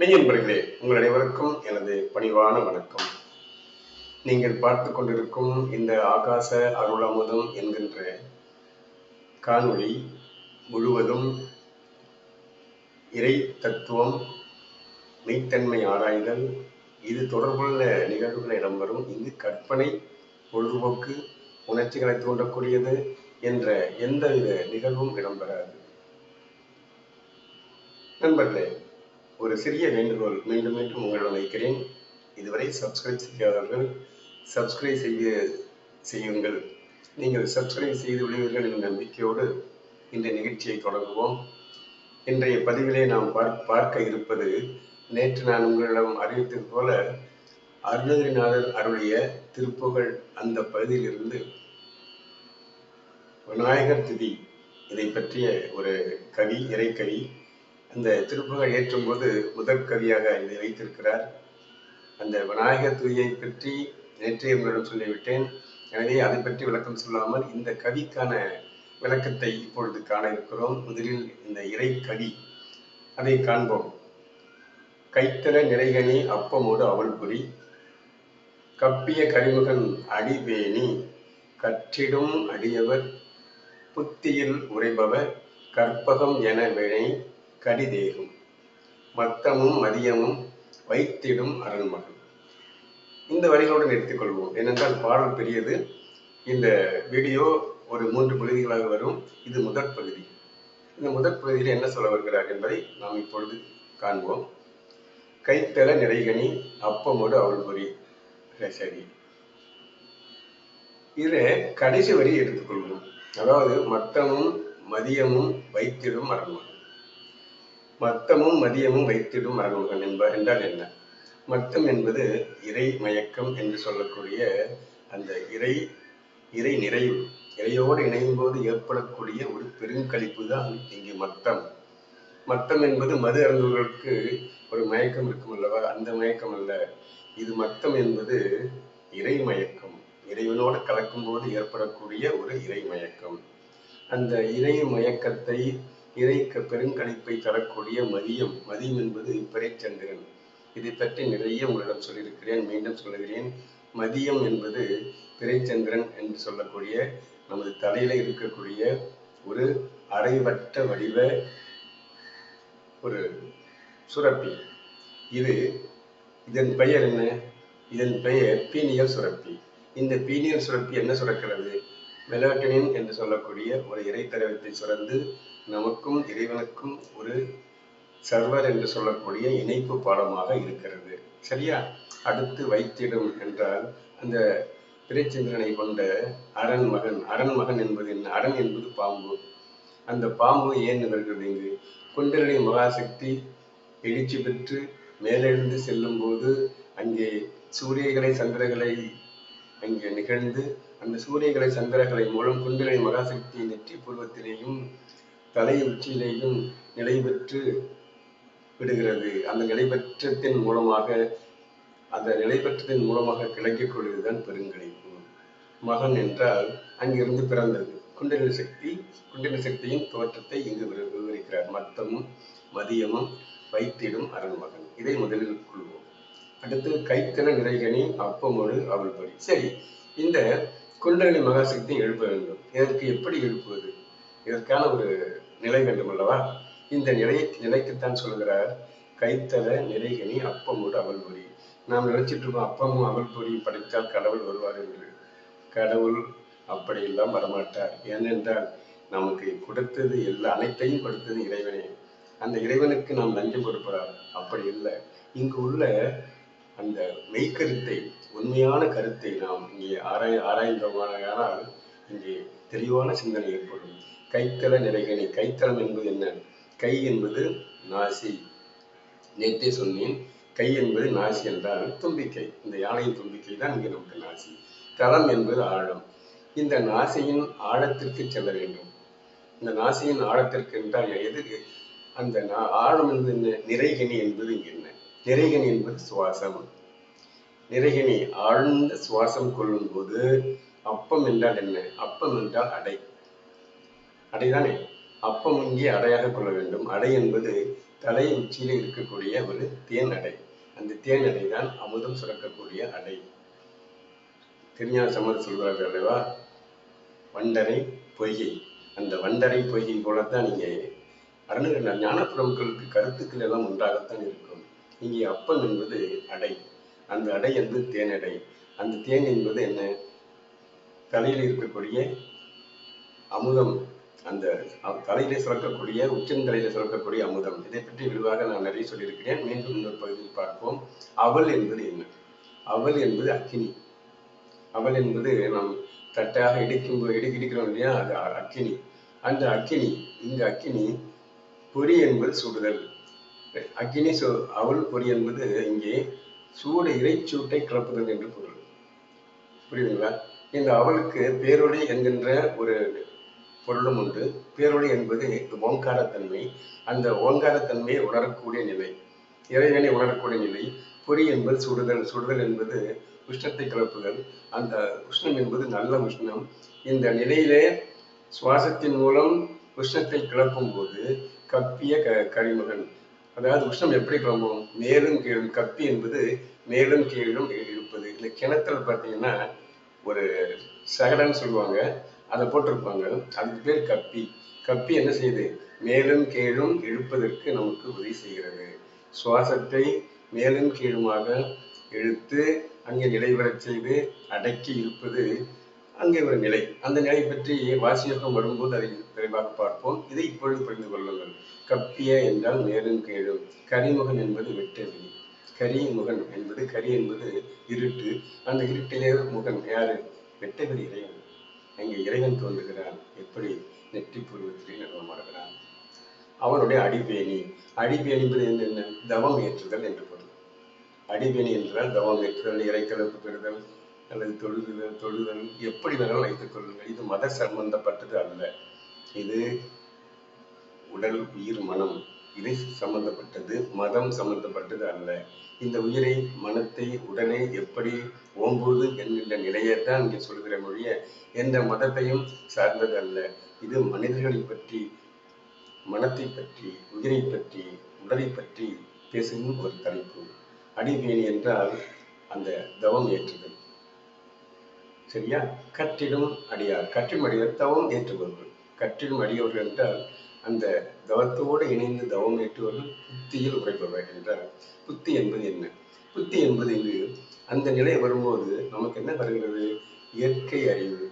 மெய்யன்பர்களே உங்கள் அனைவருக்கும் எனது பணிவான வணக்கம். நீங்கள் பார்த்து கொண்டிருக்கும் இந்த ஆகாச அருளமுதம் என்கின்ற காணொளி முழுவதும் இறை தத்துவம் மெய்த்தன்மை ஆராய்தல் இது தொடர்புள்ள நிகழ்வுகள் இடம்பெறும் இங்கு கற்பனை பொழுதுபோக்கு உணர்ச்சிகளை தூண்டக்கூடியது என்ற எந்தவித நிகழ்வும் இடம்பெறாது. நண்பர்களே ஒரு சிறிய வேண்டுகோள் மீண்டும் மீண்டும் உங்களிடம் வைக்கிறேன். இதுவரை சப்ஸ்கிரைப் செய்யாதவர்கள் சப்ஸ்கிரைப் செய்ய செய்யுங்கள். நீங்கள் சப்ஸ்கிரைப் செய்து விடுவீர்கள் என்ற நம்பிக்கையோடு இந்த நிகழ்ச்சியை தொடங்குவோம். இன்றைய பதிவிலே நாம் பார்க்க இருப்பது நேற்று நான் உங்களிடம் அறிவித்தது போல அருணகிரிநாதர் அருளிய திருப்புகழ் அந்த பகுதியிலிருந்து விநாயகர் திதி இதை பற்றிய ஒரு கவி இறைக்கவி அந்த திருப்புகழ் ஏற்றும்போது முதற் கவியாக இதை வைத்திருக்கிறார். அந்த விநாயகர் துதியை பற்றி நேற்றே உங்களிடம் சொல்லிவிட்டேன். எனவே அதை பற்றி விளக்கம் சொல்லாமல் இந்த கவிக்கான விளக்கத்தை இப்பொழுது காண இருக்கிறோம். முதலில் இந்த இறை கவி அதை காண்போம். கைத்தர நிறைகனி அப்பமோடு அவள் புரி கப்பிய கரிமுகன் அடிவேணி கற்றிடும் அடியவர் புத்தியில் உரைபவர் கற்பகம் என வினை கடிதேகும். மத்தமும் மதியமும் வைத்திடும் அருள்மகள். இந்த வரிகளோடு நிறுத்திக் கொள்வோம் ஏனென்றால் பாடல் பெரியது. இந்த வீடியோ ஒரு மூன்று பகுதிகளாக வரும். இது முதற் பகுதி. இந்த முதற் பகுதியில் என்ன சொல்ல வருகிறார் என்பதை நாம் இப்பொழுது காண்போம். கைத்தல நிறைகனி அப்பமோடு அவள் பொறி சரி. இதில் கடைசி வரி எடுத்துக்கொள்வோம். அதாவது மத்தமும் மதியமும் வைத்திடும் அரண்மகன் மத்தமும் மதியமும் வைத்திடும் அருள்கள் என்பார் என்றால் என்ன? மத்தம் என்பது இறை மயக்கம் என்று சொல்லக்கூடிய அந்த இறை இறை நிறைவு. இறையோடு இணையும் போது ஏற்படக்கூடிய ஒரு பெருங்கழிப்பு தான் இங்கு மத்தம். மத்தம் என்பது மது அருந்துவர்களுக்கு ஒரு மயக்கம் இருக்கும் அல்லவா? அந்த மயக்கம் அல்ல. இது மத்தம் என்பது இறை மயக்கம். இறைவனோடு கலக்கும் போது ஏற்படக்கூடிய ஒரு இறை மயக்கம். அந்த இறை மயக்கத்தை இறைக்க பெருங்கணிப்பை தரக்கூடிய மதியம். மதியம் என்பது பிறைச்சந்திரன். இதை பற்றி நிறைய உங்களிடம் சொல்லியிருக்கிறேன் மீண்டும் சொல்லுகிறேன். மதியம் என்பது பிறைச்சந்திரன் என்று சொல்லக்கூடிய நமது தலையில இருக்கக்கூடிய ஒரு அரைவட்ட வடிவ ஒரு சுரப்பி. இது இதன் பெயர் என்ன? இதன் பெயர் பீனியல் சுரப்பி. இந்த பீனியல் சுரப்பி என்ன சுரக்கிறது? மெலோட்டனின் என்று சொல்லக்கூடிய ஒரு இறைத்தரவத்தை சுரந்து நமக்கும் இறைவனுக்கும் ஒரு சர்வர் என்று சொல்லக்கூடிய இணைப்பு பாடமாக இருக்கிறது. சரியா? அடுத்து வைத்திடும் என்றால் அந்த பிறைச்சந்திரனை கொண்ட அரண் மகன். அரண் மகன் என்பது என்ன? அரண் என்பது பாம்பு. அந்த பாம்பு ஏன் நிகழ்கிறது? இங்கு குண்டலினி மகாசக்தி எழுச்சி பெற்று மேலெழுந்து செல்லும் போது அங்கே சூரியகளை சந்திரகளை அங்கே நிகழ்ந்து அந்த சூரியகளை சந்திரகளை மூலம் குண்டுகளின் மகாசக்தியை நெற்றி பூர்வத்திலேயும் தலை உச்சியிலேயும் நிலை பெற்று விடுகிறது. அந்த நிலைபெற்றத்தின் மூலமாக அந்த நிலைபெற்றத்தின் மூலமாக கிடைக்கக் கொள்வதுதான் பெருங்களிப்பு மகன் என்றால் அங்கிருந்து பிறந்தது. குண்டலினி சக்தி குண்டலினி சக்தியின் தோற்றத்தை இங்கு விவரிக்கிறார். மத்தமும் மதியமும் வைத்திடும் அருள்மகன் இதை முதலில் கொள்வோம். அடுத்து கைத்தன நிறைகனி அப்பமோடு அவள் படி சரி இந்த குண்டலினி மகாசக்தி எழுப்ப வேண்டும். இதற்கு எப்படி எழுப்புவது? இதற்கான ஒரு நிலை வேண்டும் அல்லவா? இந்த நிலையை நிலைக்குத்தான் சொல்கிறார் கைத்தல நிறைகனி அப்பமோடு அவள் பொறி நாம் நினைச்சிட்டு இருக்கோம் அப்பமும் அவள் பொறி படைத்தால் கடவுள் வருவார் என்று. கடவுள் அப்படியெல்லாம் வரமாட்டார். ஏனென்றால் நமக்கு கொடுத்தது எல்லா அனைத்தையும் கொடுத்தது இறைவனே. அந்த இறைவனுக்கு நாம் லஞ்சம் கொடுப்பதா அப்படி இல்லை. இங்கு உள்ள அந்த மெய்க்கருத்தை உண்மையான கருத்தை நாம் இங்கே ஆராய் ஆராய்ந்தோமானால் இங்கே தெளிவான சிந்தனை ஏற்படும். கைத்தள நிலைகளை கைத்தளம் என்பது என்ன? கை என்பது நாசி. நேற்றே சொன்னேன் கை என்பது நாசி என்றால் தும்பிக்கை. இந்த யானையின் தும்பிக்கை தான் இங்கே நமக்கு நாசி. தளம் என்பது ஆழம். இந்த நாசியின் ஆழத்திற்கு செல்ல வேண்டும். இந்த நாசியின் ஆழத்திற்கு என்றால் எது? அந்த நா- ஆழம் என்பது என்ன? நிறைகனி என்பது இங்கு என்ன? நிறைகனி என்பது சுவாசம். நிறைகனி ஆழ்ந்த சுவாசம் கொள்ளும் போது அப்பம் என்றால் என்ன? அப்பம் என்றால் அடை. அடைதானே? அப்பம் இங்கே அடையாக கொள்ள வேண்டும். அடை என்பது தலை உச்சியில இருக்கக்கூடிய ஒரு தேன் அடை. அந்த தேன் அடை தான் அமுதம் சுரக்கக்கூடிய அடை. திருஞான சமர் சொல்வார்கள் அல்லவா? வண்டரை பொய்கை. அந்த வண்டரை பொய்கை போலத்தான் நீங்க அருணகிரி ஞானப்பிரமுக்களுக்கு கருத்துக்கள் எல்லாம் ஒன்றாகத்தான் இருக்கும் இங்கே அப்பம் என்பது அடை. அந்த அடை என்பது தேனடை. அந்த தேன் என்பது என்ன? தலையில் இருக்கக்கூடிய அமுதம். அந்த தலையில சுரக்கக்கூடிய சுரக்கக்கூடிய உச்சந்தலையில சுரக்கக்கூடிய அமுதம். இதை பற்றி விரிவாக நான் நிறைய சொல்லியிருக்கிறேன். மீண்டும் இன்னொரு பகுதியில் பார்ப்போம். அவள் என்பது என்ன? அவள் என்பது அக்கினி. அவள் என்பது நாம் தட்டாக இடிக்கும் போது இடி இடிக்கிறோம் இல்லையா? அது அக்கினி. அந்த அக்கினி இந்த அக்கினி பொறி என்பது சுடுதல். அக்கினி சு அவள் பொறி என்பது இங்கே சூடு இறைச்சூட்டை கிளப்புதல் என்று பொருள். புரியுதுங்களா? இந்த அவளுக்கு பேரொளி என்கின்ற ஒரு பொருளும் உண்டு. பேரொளி என்பது ஓங்காரத்தன்மை. அந்த ஓங்காரத்தன்மையை உணரக்கூடிய நிலை. இறைவனை உணரக்கூடிய நிலை. பொறி என்பது சுடுதல். சுடுதல் என்பது உஷ்ணத்தை கிளப்புதல் அந்த உஷ்ணம் என்பது நல்ல உஷ்ணம். இந்த நிலையிலே சுவாசத்தின் மூலம் உஷ்ணத்தை கிளப்பும் போது கப்பிய க கரிமகன் அதாவது உஷ்ணம் எப்படி கிளம்பும்? மேலும் கீழும். கப்பி என்பது மேலும் கீழும் இருப்பது இந்த கிணத்துல பார்த்தீங்கன்னா ஒரு சகடன்னு சொல்லுவாங்க. அதை போட்டிருப்பாங்க. அதுக்கு பேர் கப்பி. கப்பி என்ன செய்யுது? மேலும் கீழும் இழுப்பதற்கு நமக்கு உதவி செய்கிறது. சுவாசத்தை மேலும் கீழுமாக இழுத்து அங்கே நிலைவரச் செய்து அடக்கி இருப்பது அங்கே ஒரு நிலை. அந்த நிலை பற்றி வாசியோகம் வரும்போது அதை விரைவாக பார்ப்போம். இதை இப்பொழுது புரிந்து கொள்ளுங்கள். கப்பிய என்றால் நேரும் கீழும். கரிமுகன் என்பது வெட்டவெளி கரிமுகன் என்பது கரி என்பது இருட்டு. அந்த இருட்டிலே முகன் யாரு? வெட்டவெளி இறைவன். அங்கே இறைவன் தோன்றுகிறான். எப்படி? நெற்றி பூர்வத்திலே நிறுவமாடுகிறான் அவனுடைய அடிபேணி. அடிபேணி என்பது என்ன தவம் ஏற்றுதல் என்று பொருள். அடிபேணி என்றால் தவம் ஏற்றுதல் இறைக்கலப்பு பெறுதல் அல்லது தொழுது தொழுதல் எப்படி வேணாலும் வைத்துக் கொள்ளுங்கள். இது மத சம்பந்தப்பட்டது அல்ல. இது உடல் உயிர் மனம். இது சம்பந்தப்பட்டது மதம் சம்பந்தப்பட்டது அல்ல. இந்த உயிரை மனத்தை உடனே எப்படி ஓம்புவது என்கின்ற நிலையைத்தான் இங்கே சொல்கிற மொழிய எந்த மதத்தையும் சார்ந்தது அல்ல. இது மனிதர்களை பற்றி மனத்தை பற்றி உயிரை பற்றி உடலை பற்றி பேசும் ஒரு தலைப்பு. அடிவேணி என்றால் அந்த தவம் ஏற்றுதல் சரியா? கற்றிடும் அடியார். கற்றிடும் அடியார் தவம் ஏற்றுபவர்கள் கற்றிடும் அடியவர்கள் என்றால் அந்த தவத்தோடு இணைந்து தவம் ஏற்றுவர்கள் புத்தியில் உரைப்பவர் என்றார். புத்தி என்பது என்ன? புத்தி என்பது இங்கு அந்த நிலை வரும்போது நமக்கு என்ன வருகிறது? இயற்கை அறிவு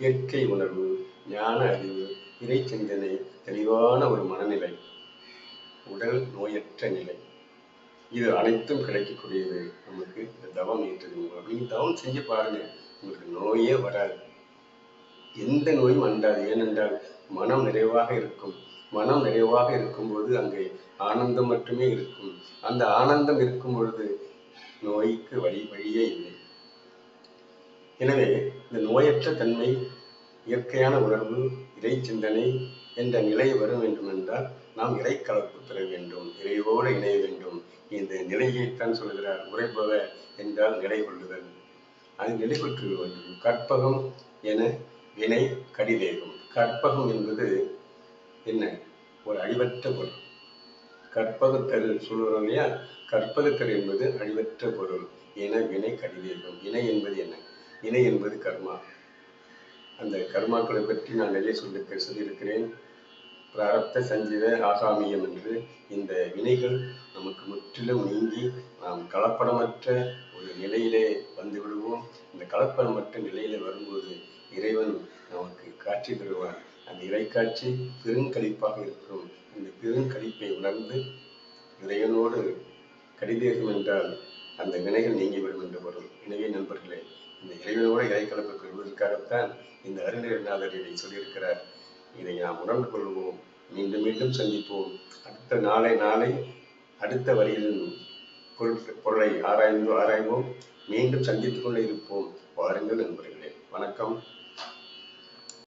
இயற்கை உணர்வு ஞான அறிவு இறை சிந்தனை தெளிவான ஒரு மனநிலை உடல் நோயற்ற நிலை. இது அனைத்தும் கிடைக்கக்கூடியது. நமக்கு இந்த தவம் ஏற்றது நீங்கள் தவம் செஞ்சு பாருங்க உங்களுக்கு நோயே வராது. எந்த நோயும் அண்டாது. ஏனென்றால் மனம் நிறைவாக இருக்கும். மனம் நிறைவாக இருக்கும்போது அங்கே ஆனந்தம் மட்டுமே இருக்கும். அந்த ஆனந்தம் இருக்கும் பொழுது நோய்க்கு வழி வழியே இல்லை. எனவே இந்த நோயற்ற தன்மை இயற்கையான உணர்வு இறை சிந்தனை என்ற நிலை வர வேண்டும் என்றால் நாம் இறை கலப்பு பெற வேண்டும். இறைவோடு இணைய வேண்டும். இந்த நிலையைத்தான் சொல்கிறார். உரைப்பவ என்றால் நிலை கொள்ளுதல் அது நிலைபெற்று வேண்டும் கற்பகம் என வினை கடிதேகம். கற்பகம் என்பது என்ன? ஒரு அழிவற்ற பொருள். கற்பகத்தரு சொல்லுறோம் இல்லையா? கற்பகத்தரு என்பது அழிவற்ற பொருள் என வினை கடிதேகம். வினை என்பது என்ன? வினை என்பது கர்மா. அந்த கர்மாக்களை பற்றி நான் நிறைய சொல்லி சொல்லியிருக்கிறேன். பிராரப்த சஞ்சீவ ஆகாமியம் என்று இந்த வினைகள் நமக்கு முற்றிலும் நீங்கி நாம் கலப்படமற்ற கலப்பன் கலப்படமற்ற நிலையிலே வரும்போது இறைவன் நமக்கு காட்சி தருவான் அந்த இறைக்காட்சி பெருங்கழிப்பாக இருக்கும். அந்த பெருங்கழிப்பை உணர்ந்து இறைவனோடு கடிதேகம் என்றால் அந்த வினைகள் நீங்கிவிடும் என்று பொருள். எனவே நண்பர்களே இந்த இறைவனோட இறைக்கலப்பு பெறுவதற்காகத்தான் இந்த அருணகிரிநாதர் இதை சொல்லியிருக்கிறார். இதை நாம் உணர்ந்து கொள்வோம். மீண்டும் மீண்டும் சந்திப்போம். அடுத்த நாளை நாளை அடுத்த வரியில் பொருள் பொருளை ஆராய்ந்து ஆராய்வோம். மீண்டும் சந்தித்துக் கொண்டே இருப்போம். வாருங்கள் நண்பர்களே. வணக்கம்.